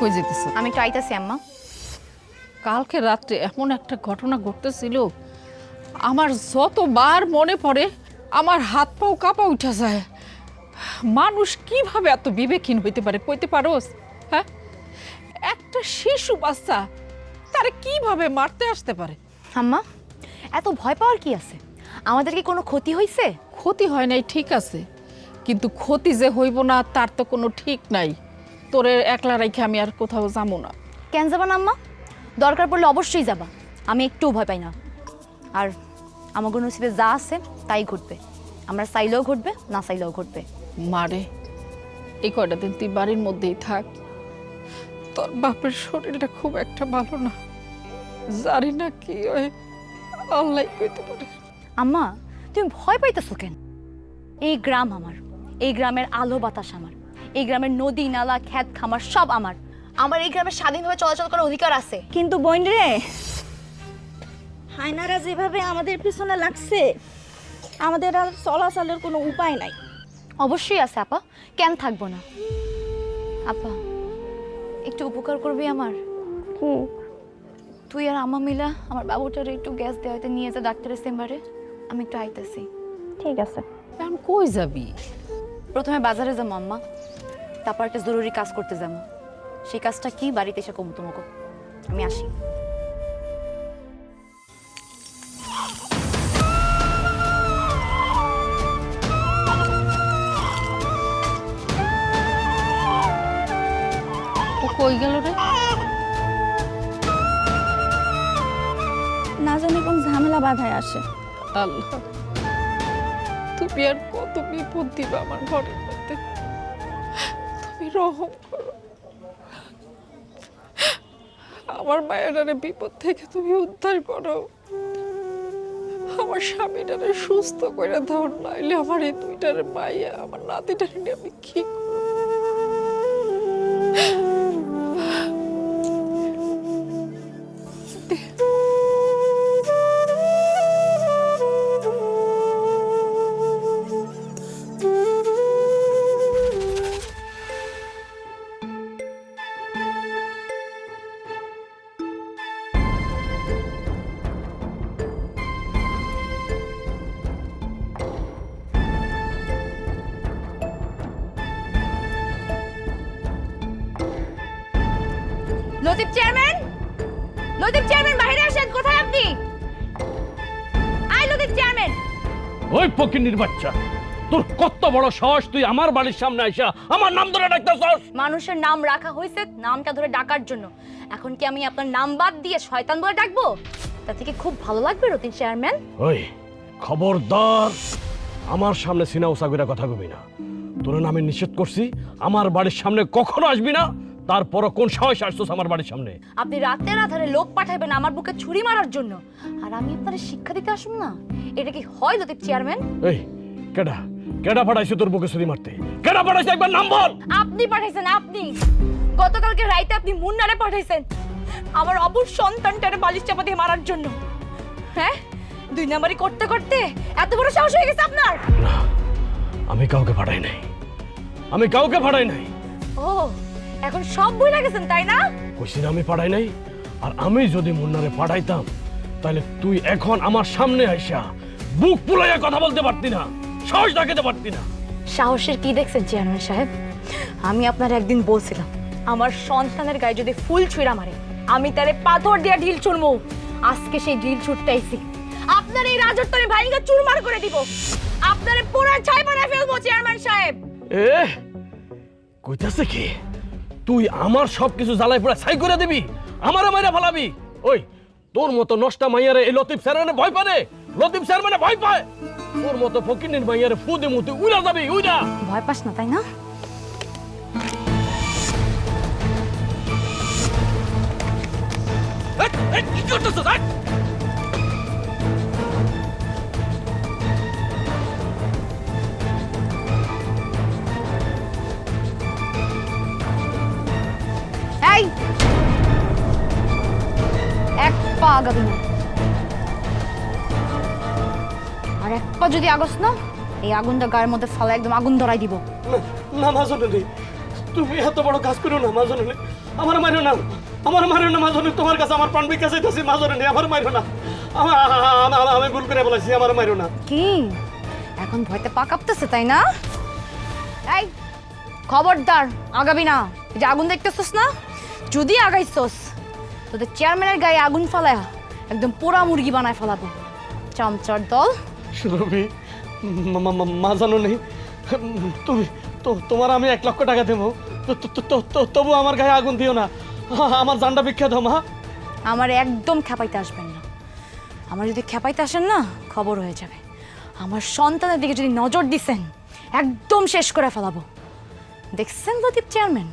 কই যেতেছ। আমি একটু আইতাছি আম্মা। কালকে রাত্রে এমন একটা ঘটনা ঘটতেছিল আমার যতবার মনে পড়ে আমার হাত পাও কাঁপা উঠা যায়। মানুষ কীভাবে এত বিবেকহীন হইতে পারে কইতে পারোস হ্যাঁ? একটা শিশু বাচ্চা তারে কীভাবে মারতে আসতে পারে? আম্মা এত ভয় পাওয়ার কি আছে? আমাদের কি কোনো ক্ষতি হয়েছে ক্ষতি হয় নাই ঠিক আছে। কিন্তু ক্ষতি যে হইব না তার তো কোনো ঠিক নাই। তোরে একলা রেখে আমি আর কোথাও যাব না। কেন যাবা না আম্মা? দরকার পড়লে অবশ্যই যাবা। আমি একটুও ভয় পাই না। আর আমাদের নসিবে যা আছে তাই ঘটবে। আমরা চাইলেও ঘটবে না চাইলেও ঘটবে। মারে এই কয়টা দিন তুই বাড়ির মধ্যেই থাক। তোর বাপের শরীরটা খুব একটা ভালো না। জানি না কি হয় আল্লাহ কইতে পারে। আম্মা তুমি ভয় পাইতেছো কেন? এই গ্রাম আমার এই গ্রামের আলো বাতাস আমার। এই গ্রামের নদী নালা খ্যাত খামার সব আমার। আমার এই গ্রামে স্বাধীনভাবে চলাচল করার অধিকার আছে। কিন্তু বোন রে হায়নারা যেভাবে আমাদের পিছনে লাগছে আমাদের আর চলাচলের কোনো উপায় নাই। অবশ্যই আছে আপা। কেন থাকব না? আপা একটু উপকার করবি আমার? তুই আর আমা মিলা আমার বাবুটার একটু গ্যাস দেওয়াতে নিয়ে যা ডাক্তারের চেম্বারে। আমি একটু আইতেছি। ঠিক আছে। এখন কই যাবি? প্রথমে বাজারে যাব আম্মা। তারপর একটা জরুরি কাজ করতে যাব। সেই কাজটা কি বাড়িতে এসে কম তোমাকে? আমি আসি। ও কই গেল রে? না জানি কোন ঝামেলা বাধায় আসে। আল্লাহ তুমি আর কত বিপদ দিবা আমার তুমি রহম করো। আমার মায়েরারে বিপদ থেকে তুমি উদ্ধার করো। আমার স্বামীটারে সুস্থ করে দাও, নাইলে আমার এই দুইটারে মাইয়া, আমার নাতিটারে আমি কি ওই ফকিন্নির বাচ্চা। তোর কত বড় সাহস তুই আমার বাড়ির সামনে আইসা? আমার নাম ধরে ডাকতেছস মানুষের নাম রাখা হয়েছে নামটা ধরে ডাকার জন্য। এখন কি আমি আপনার নাম বাদ দিয়ে শয়তান বলে ডাকবো? তা থেকে খুব ভালো লাগবে রতিন চেয়ারম্যান। ওই খবরদার। আমার সামনে সিনা উসাগুরা কথা কবি না। তোর নামে নিষেধ করছি আমার বাড়ির সামনে কখনো আসবি না। তারপরও কোন সাহস আসছস আমার বাড়ির সামনে? আপনি রাতের আধারে লোক পাঠাবেন আমার বুকে ছুরি মারার জন্য। আর আমি আপনার শিক্ষা দিতে আসুন না? এটা কি হয় লতিফ চেয়ারম্যান? এই কেডা? কেডা পাঠাইছে তোর বুকে ছুরি মারতে? কেডা পাঠাইছে? একবার নাম বল! আপনি পাঠাইছেন আপনি। গতকালকে রাইতে আপনি মুন্নারে পাঠাইছেন। আমার অবুর সন্তানটারে বালিশ চাপা দিয়ে মারার জন্য। হ্যাঁ? দুই নাম্বারই করতে করতে এত বড় সাহস হয়ে গেছে আপনার? আমি কাউকে পাঠাই নাই। আমি কাউকে পাঠাই নাই। ও এখন সব ভুলে গেছেন তাই না? কইছি না আমি পাঠাই নাই আর আমি যদি মুন্নারে পাঠাইতাম তাহলে তুই এখন আমার সামনে আইসা বুক পুলাইয়া কথা বলতে পারতি না সাহস দেখাতে পারতি না। সাহসের কি দেখছেন চেয়ারম্যান সাহেব? আমি আপনার একদিন বলছিলাম আমার সন্তানের গায়ে যদি ফুল ছুঁড়া মারে আমি তারে পাথর দিয়ে ঢিল ছুড়বো আজকে সেই ঢিল ছুটটাইছি আপনার এই রাজত্বরে ভাইঙ্গা চুরমার করে দিব। আপনারে পুরো ছাই বানায় ফেলব চেয়ারম্যান সাহেব। এ কইতাছে কি? তুই আমার সব কিছু জ্বালাই পড়া ছাই করে দিবি আমারে মাইরা ফেলাবি। ওই তোর মতো নষ্টা মাইয়ারে এই লতিফ স্যার মানে ভয় পায় লতিফ স্যার মানে ভয় পায়। তোর মতো ফকিনের মাইয়ারে ফু দিমু তুই উড়া যাবি উড়া ভয় পাস না তাই না? কি করতেছ এই এক পা আগাবি না। আর এক পা যদি আগস না এই আগুনটা গায়ের মধ্যে ফালা একদম আগুন ধরাই দিব। না তুমি এত বড় কাজ করো না আমার না আমার না তোমার কাছে আমার প্রাণ বিকাশ মাজনে আমার মারিও না। আমি ভুল করে বলেছি আমার মারিও না। কি? এখন ভয়তে পা কাঁপতেছে তাই না? এই খবরদার আগাবি না। এই যে আগুন দেখতেছস না? যদি আগাইছস তোদের চেয়ারম্যানের গায়ে আগুন ফালায়া একদম পোড়া মুরগি বানায় ফেলাবো। চামচার দল। সুরভি মাজানো নেই তুমি তো তোমার আমি এক লক্ষ টাকা দেবো। তো- তো- তো- তো- তো- তবু আমার গায়ে আগুন দিও না। আমার জানটা বিখ্যাত মা। আমার একদম খেপাইতে আসবেন না। আমার যদি খেপাইতে আসেন না খবর হয়ে যাবে। আমার সন্তানের দিকে যদি নজর দিছেন একদম শেষ করে ফেলাবো। দেখছেন লতিফ চেয়ারম্যান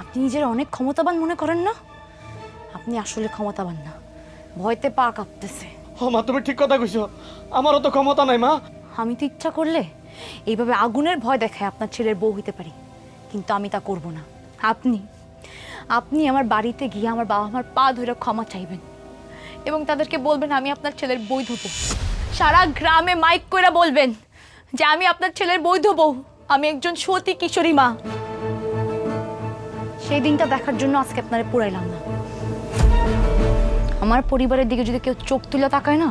আপনি নিজের অনেক ক্ষমতাবান মনে করেন না? আপনি আসলে ক্ষমতাবান না। ভয়তে পা কাঁপতেছে। ও মা তুমি ঠিক কথা কইছো। আমারও তো ক্ষমতা নাই মা। আমি তো ইচ্ছা করলে এইভাবে আগুনের ভয় দেখায় আপনার ছেলের বউ হইতে পারি। কিন্তু আমি তা করব না। আপনি আপনি আমার বাড়িতে গিয়ে আমার বাবা মার পা ধরে ক্ষমা চাইবেন এবং তাদেরকে বলবেন আমি আপনার ছেলের বৈধ বউ সারা গ্রামে মাইক করে বলবেন যে আমি আপনার ছেলের বৈধ বউ আমি একজন সতী কিশোরী মা। সেই দিনটা দেখার জন্য আজকে আপনারা পুরাইলাম না। আমার পরিবারের দিকে যদি কেউ চোখ তুলে তাকায় না,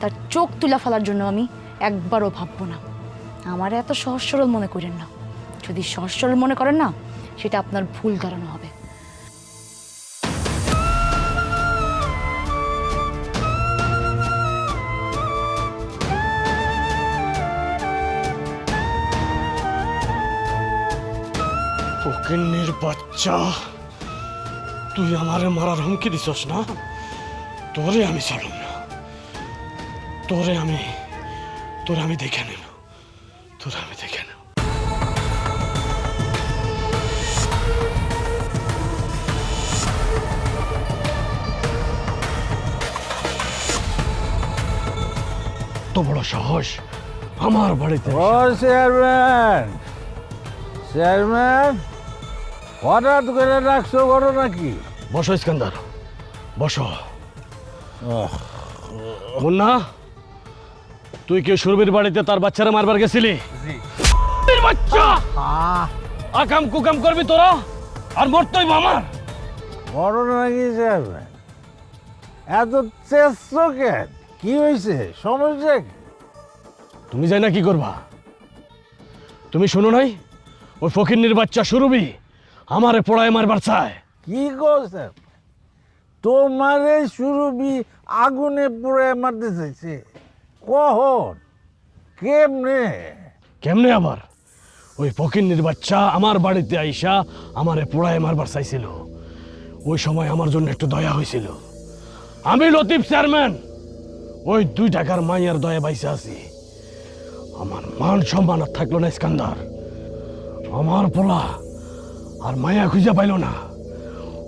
তার চোখ তুলে ফেলার জন্য আমি একবারও ভাববো না। আমার এত সহজ সরল মনে করেন না। যদি সহজ সরল মনে করেন না, সেটা আপনার ভুল ধারণা হবে। ফকিন্নির বাচ্চা। তুই আমারে মারার হুমকি দিছস না? তোরে আমি ছাড়ব না। তোরে আমি তোরে আমি দেখে নেব। তোরে আমি দেখে নেব। তো বড় সাহস আমার বাড়িতে চেয়ারম্যান! চেয়ারম্যান! হঠাৎ করে ডাকছো করো নাকি? বসো ইস্কান্দার বসো। মুন্না তুই কি সুরবির বাড়িতে তার বাচ্চারা মারবার গেছিলি? বাচ্চা! আকাম কুকাম করবি তোরা? আর মরতই আমার। বড় নাকি চেয়ারম্যান এত চেষ্টা কেন কি হয়েছে? সমস্যা? তুমি যাই না কি করবা? তুমি শোনো নাই? ওই ফকিন্নির বাচ্চা সুরবি আমারে পড়ায় মারবার চায়। কি করছেন তোমারে সুরবি আগুনে পুড়ে মারতে চাইছে। কখন? কেমনে? কেমনে আবার? ওই ফকিন্নির বাচ্চা আমার বাড়িতে আইসা আমারে পোড়ায় মারবার চাইছিল। ওই সময় আমার জন্য একটু দয়া হয়েছিল আমি লতিফ চেয়ারম্যান ওই দুই টাকার মাইয়ার দয়া বাইসে আছি। আমার মান সম্মান আর থাকল না ইস্কান্দার। আমার পোলা আর মায়া খুঁজে পাইল না।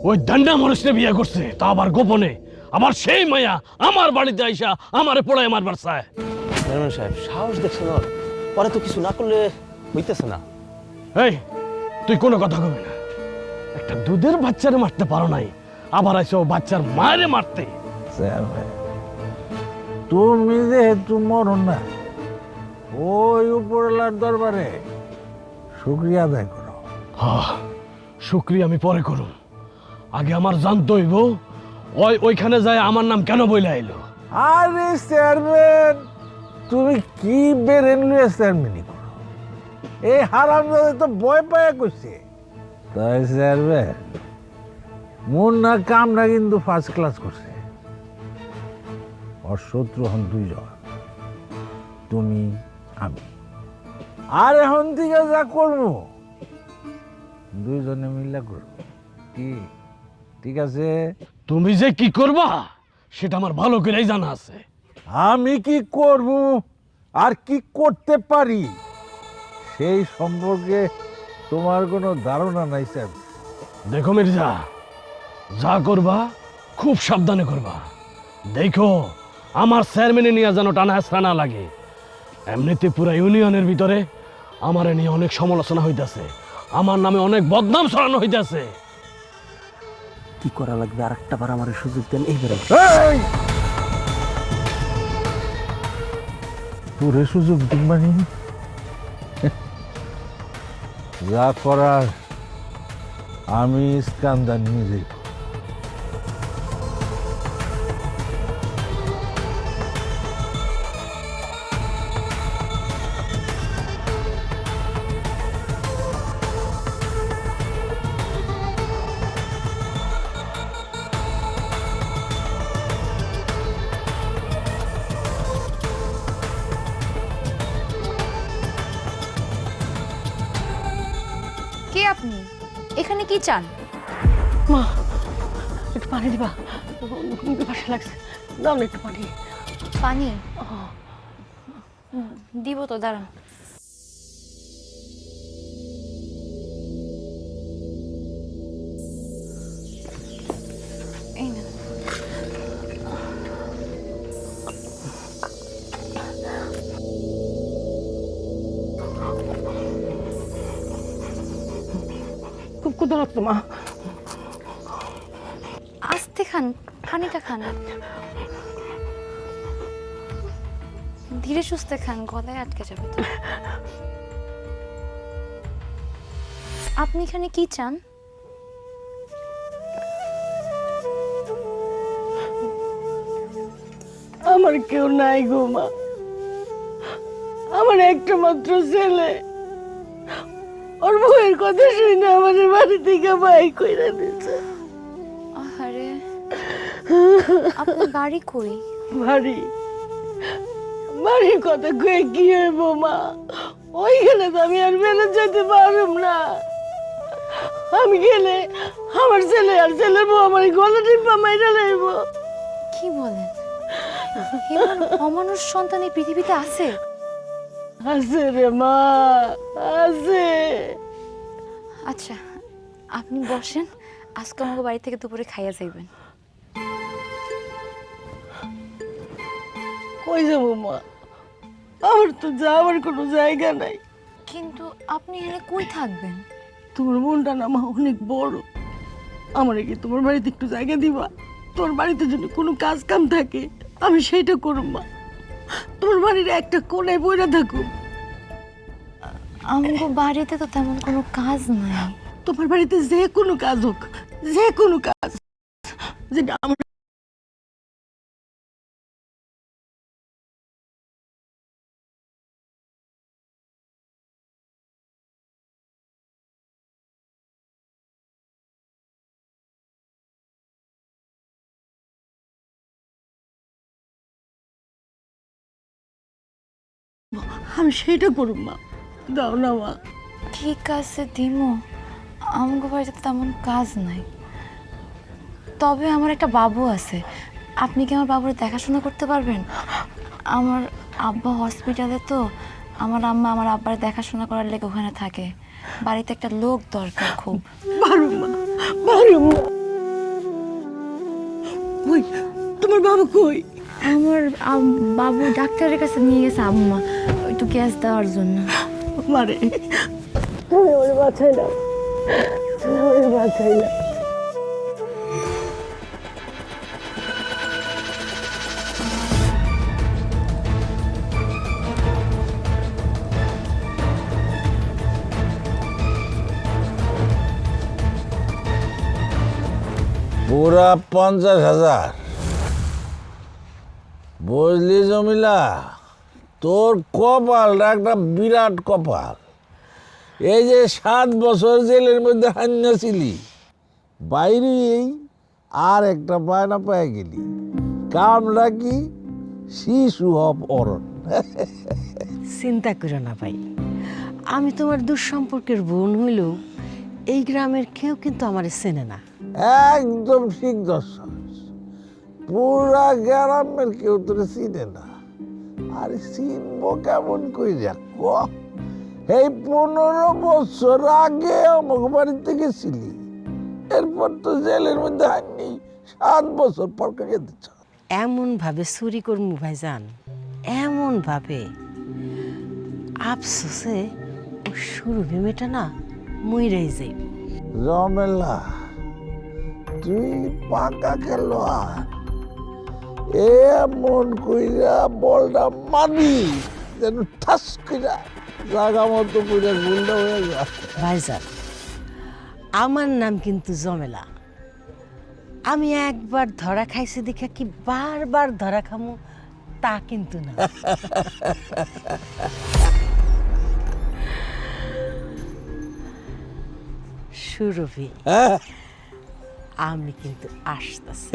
ওই দান্ডা মানুষকে বিয়ে করছে তা আবার গোপনে। আবার সেই মায়া আমার বাড়িতে আইসা আমারে পোড়ায় আমার চেয়ারম্যান সাহেব সাহস দেখছেন ওর পরে তো কিছু না করলে হইতেছে না। এই তুই কোনো কথা কবি না। একটা দুধের বাচ্চারে মারতে পারো নাই আবার আইসো বাচ্চার মায়েরে মারতে। চেয়ারম্যান তুমি যেহেতু মরণ না ওই উপরলার দরবারে শুক্রিয়া আদায় করো। হা শুক্রিয়া, আমি পরে করুম আগে আমার জানতে হইব, ওই ওইখানে যায় আমার নাম কেন বইলা এলো আরে চেয়ারম্যান, তুমি কি বেরেন লুয়ে চেয়ারম্যানই করো? এই হারাম তো ভয় পায় করছে তাই চেয়ারম্যান মন না কিন্তু ফার্স্ট ক্লাস করছে। ওর শত্রু হন দুই দুইজন, তুমি, আমি। আর এখন থেকে যা করব দুইজনে মিল্লা করব। কি? ঠিক আছে? তুমি যে কি করবা সেটা আমার ভালো করেই জানা আছে। আমি কি করব আর কি করতে পারি? সেই সম্পর্কে তোমার কোনো ধারণা নাই স্যার। দেখো মির্জা যা করবা খুব সাবধানে করবা। দেখো আমার চেয়ারম্যানে নিয়ে যেন টানা হেঁচড়া না লাগে। এমনিতে পুরা ইউনিয়নের ভিতরে আমার নিয়ে অনেক সমালোচনা হইতাছে। আমার নামে অনেক বদনাম ছড়ানো হইতেছে। কি করা লাগবে? আর একটা বার আমার সুযোগ দেন এইবারে। এই! তোরে সুযোগ দিন মানে যা করার আমি স্কান্দার নিজেই চান? মা একটু পানি দিবা। পাশে লাগছে। দাও না একটু পানি। পানি? দিব তো দাঁড়ান। মা। আস্তে খান পানিটা খান। ধীরে সুস্থে খান গলায় আটকে যাবে তো। আপনি এখানে কি চান? আমার কেউ নাই গো মা। আমার একটা মাত্র ছেলে। ওর বউয়ের কথা শুনে আমাদের বাড়ি থেকে বাই কইরা দিচ্ছে আরে আপনার বাড়ি কই? বাড়ি। বাড়ির কথা কয়ে কি হইব মা? ওইখানে তো আমি আর বেড়ে যেতে পারুম না। আমি গেলে আমার ছেলে আর ছেলের বউ আমার গলা টিপা মাইরা লইব। কি বলেন? অমানুষ সন্তান এই পৃথিবীতে আছে? আছে রে মা আছে আচ্ছা আপনি বসেন আজকে আমাকে বাড়ি থেকে দুপুরে খাইয়া যাইবেন। কই যাব মা? আমার তো যাওয়ার কোনো জায়গা নাই। কিন্তু আপনি এখানে কই থাকবেন? তোমার মনটা না মা অনেক বড়। আমার কি তোমার বাড়িতে একটু জায়গা দিবা? তোর বাড়িতে যদি কোনো কাজ কাম থাকে আমি সেইটা করব মা। তোমার বাড়ির একটা কোণে বইরা থাকুক আমাকে বাড়িতে তো তেমন কোনো কাজ নাই। তোমার বাড়িতে যে কোনো কাজ হোক যে কোনো কাজ যেটা আমার আমি সেটা করব মা দাও না মা। ঠিক আছে দিমু। আমাকে বাড়িতে তেমন কাজ নাই। তবে আমার একটা বাবু আছে। আপনি কি আমার বাবুর দেখাশোনা করতে পারবেন? আমার আব্বা হসপিটালে তো আমার আম্মা আমার আব্বার দেখাশোনা করার লেগে ওখানে থাকে। বাড়িতে একটা লোক দরকার খুব। কই তোমার বাবু কই? আমার বাবু ডাক্তারের কাছে নিয়ে গেছে আম্মা। একটু গ্যাস দেওয়ার জন্য। মারে। তুমি আমার বাঁচাই না তুমি আমার বাঁচাই না পুরা পঞ্চাশ হাজার। বুঝলি জমিলা। তোর কপালটা একটা বিরাট কপাল। এই যে সাত বছর জেলের মধ্যে হান্যাছিলি বাইরে এই আর একটা পায়না পায়ে গেলি। কামটা কি? শিশু অরণ চিন্তা করো না ভাই আমি তোমার দুঃসম্পর্কের বোন হইলেও এই গ্রামের কেউ কিন্তু আমার চেনে না। একদম ঠিক দর্শন পুরা গ্রামের কেউ তোরে চিনে না। আরে চিনবো কেমন কই ক এই পনেরো বছর আগে আমার বাড়িতে গেছিলি। এরপর তো জেলের মধ্যে আননি সাত বছর পর কাকে দিচ্ছ? এমন ভাবে চুরি করমু ভাইজান এমন ভাবে আফসোসে শুরু মেয়েটা না মইরাই যাই জমেলা তুই পাকা খেলো এমন কইরা বলটা মানি যেন ঠাস কইরা জাগা মতো কইরা গুলটা হয়ে যায়। ভাইজান আমার নাম কিন্তু জমেলা। আমি একবার ধরা খাইছি দেখে কি বারবার ধরা খামু তা কিন্তু না। সুরভি। আমি কিন্তু আসতেছি।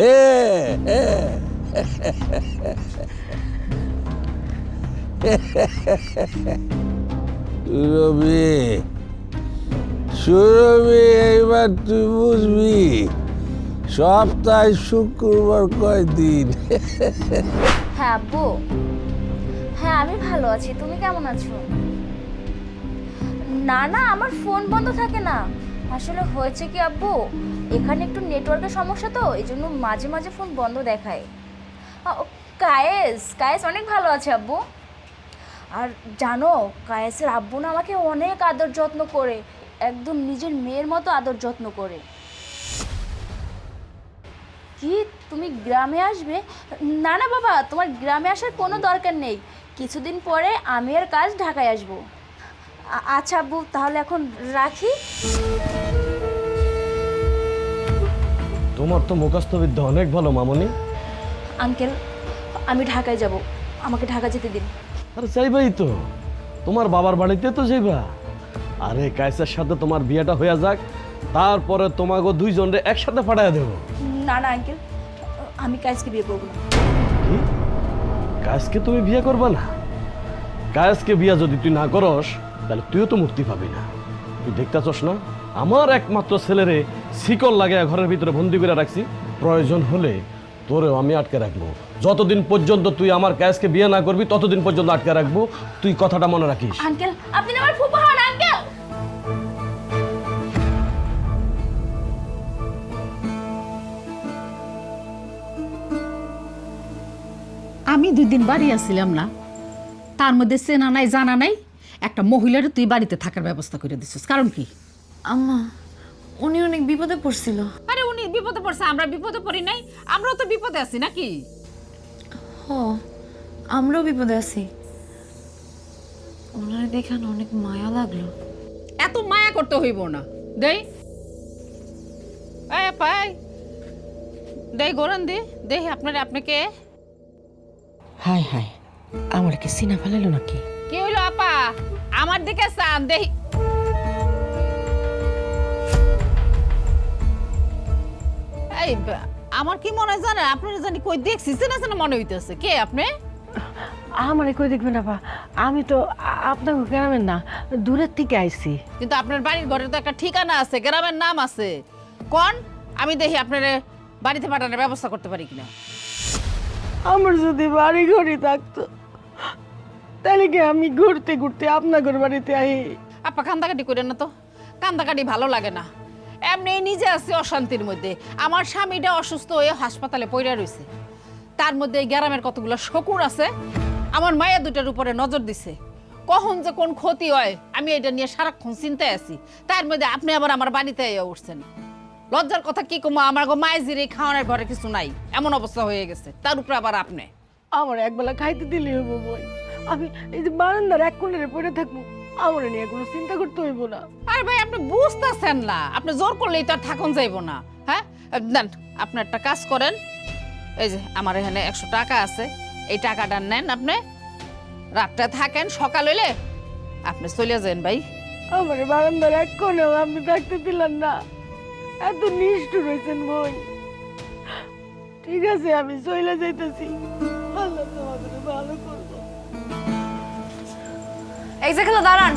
সুরভি সুরবি এইবার তুই বুঝবি সপ্তাহে শুক্রবার কয়দিন? হ্যাঁ আব্বু। হ্যাঁ আমি ভালো আছি। তুমি কেমন আছো? না না আমার ফোন বন্ধ থাকে না। আসলে হয়েছে কি, আব্বু? এখানে একটু নেটওয়ার্কের সমস্যা তো এই জন্য মাঝে মাঝে ফোন বন্ধ দেখায়। কায়েস কায়েস অনেক ভালো আছে, আব্বু। আর জানো, কায়েসের আব্বু না আমাকে অনেক আদর যত্ন করে, একদম নিজের মেয়ের মতো আদর যত্ন করে। কি, তুমি গ্রামে আসবে? না না, বাবা, তোমার গ্রামে আসার কোনো দরকার নেই। কিছুদিন পরে আমি আর কাজ ঢাকায় আসব। আচ্ছা আব্বু তাহলে এখন রাখি। তোমার তো মুখস্থ বিদ্যা অনেক ভালো মামনি। আঙ্কেল আমি ঢাকায় যাব। আমাকে ঢাকা যেতে দিন। আরে চাইবাই তো। তোমার বাবার বাড়িতে তো যাইবা। আরে কাইসার সাথে তোমার বিয়েটা হয়ে যাক তারপরে তোমাকে দুইজনরে একসাথে পাঠাইয়া দেবো। না না আঙ্কেল আমি কাজকে বিয়ে করব না। কি? কাজকে তুমি বিয়ে করবা না? কাজকে বিয়ে যদি তুই না করস তাহলে তুইও তো মুক্তি পাবি না। তুই দেখতেছস না? আমার একমাত্র ছেলেরে শিকল লাগে ঘরের ভিতরে বন্দি করে রাখছি। প্রয়োজন হলে তোরেও আমি আটকে রাখব। যতদিন পর্যন্ত তুই আমার ক্যাশকে বিয়ে না করবি ততদিন পর্যন্ত আটকে রাখব। তুই কথাটা মনে রাখিস। আঙ্কেল আপনি আমার ফুপা হন আঙ্কেল! আমি দুই দিন বাড়ি আসছিলাম না। তার মধ্যে চেনা নাই জানা নাই। একটা মহিলার তুই বাড়িতে থাকার ব্যবস্থা করে দিছিস। কারণ কি? আম্মা উনি অনেক বিপদে পড়ছিল। আরে উনি বিপদে পড়ছে আমরা বিপদে পড়ি নাই আমরাও তো বিপদে আছি নাকি? হ আমরাও বিপদে আছি। ওনারে দেখান অনেক মায়া লাগল। এত মায়া করতে হইব না। দেই। এই পাই দেই গোরান দি দেই আপনারে আপনাকে। হায় হায় আমার কি সিনা ফেলালো নাকি? কি হইল আপা? আমার দিকে চান দেই এই আমার কি মনে হয় জানেন? আপনারা জানি কই দেখছি চেনা চেনা মনে হইতেছে। কে আপনি? আমার কই দেখবেন আপা? আমি তো আপনার গ্রামের না দূরের থেকে আইছি। কিন্তু আপনার বাড়ির ঘরে তো একটা ঠিকানা আছে গ্রামের নাম আছে। কোন? আমি দেখি আপনার বাড়িতে পাঠানোর ব্যবস্থা করতে পারি কিনা। আমার যদি বাড়ি ঘড়ি থাকতো তাহলে কি আমি ঘুরতে ঘুরতে আপনার আপনাদের বাড়িতে আই আপা কান্দাকাটি করে না তো। কান্দাকাটি ভালো লাগে না। এমনি নিজে আছি অশান্তির মধ্যে। আমার স্বামীটা অসুস্থ হয়ে হাসপাতালে পড়ে রয়েছে তার মধ্যে এই গ্রামের কতগুলো শকুর আছে আমার মায়ের দুটার উপরে নজর দিছে। কখন যে কোন ক্ষতি হয় আমি এটা নিয়ে সারাক্ষণ চিন্তায় আছি। তার মধ্যে আপনি আবার আমার বাড়িতে উঠছেন। লজ্জার কথা কি কমো আমার গো মায়ের জিরে খাওয়ানোর ঘরে কিছু নাই। এমন অবস্থা হয়ে গেছে। তার উপরে আবার আপনি? আমার একবেলা খাইতে দিলে হইব বই আমি এই যে বারান্দার এক কোণে পড়ে থাকব আমার নিয়ে কোনো চিন্তা করতে হইব না। আরে ভাই আপনি বুঝতেছেন না। আপনি জোর করলেই তো আর থাকুন যাইব না হ্যাঁ? দেন আপনি একটা কাজ করেন। এই যে আমার এখানে একশো টাকা আছে। এই টাকাটা নেন আপনি। রাতটা থাকেন সকাল হইলে আপনি চলে যান ভাই। আমার বারান্দার এক কোণেও আপনি থাকতে দিলেন না। এত নিষ্ঠুর হয়েছেন বই ঠিক আছে আমি চলে যাইতেছি। আল্লাহ তোমাদের ভালো করব যে দাঁড়ান।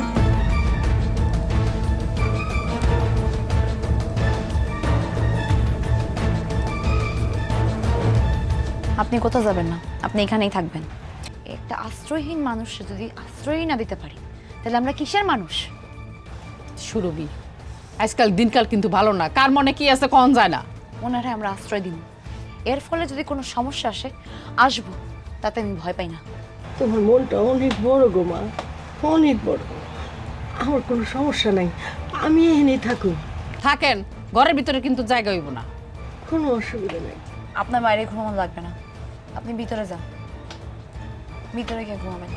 আপনি কোথাও যাবেন না আপনি এখানেই থাকবেন। একটা আশ্রয়হীন মানুষ যদি আশ্রয়ই না দিতে পারি তাহলে আমরা কিসের মানুষ? সুরবি আজকাল দিনকাল কিন্তু ভালো না। কার মনে কি আছে কন যায় না? ওনারে আমরা আশ্রয় দিন এর ফলে যদি কোনো সমস্যা আসে আসব তাতে আমি ভয় পাই না। তোমার মনটা অনেক বড় গো মা। অনেক বড়। আমার কোনো সমস্যা নাই। আমি এখানেই থাকুন। থাকেন। ঘরের ভিতরে কিন্তু জায়গা হইব না। কোনো অসুবিধা নেই। আপনার বাইরে ঘুমানো লাগবে না। আপনি ভিতরে যান। ভিতরে গিয়ে ঘুমাবেন।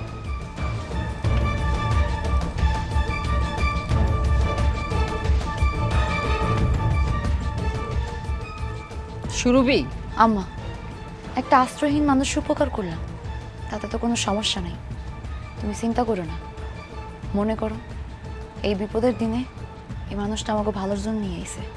সুরভি। আম্মা একটা আশ্রয়হীন মানুষ উপকার করলাম। তাতে তো কোনো সমস্যা নেই। তুমি চিন্তা করো না। মনে করো এই বিপদের দিনে এই মানুষটা আমাকে ভালোর জন্য নিয়ে আইছে।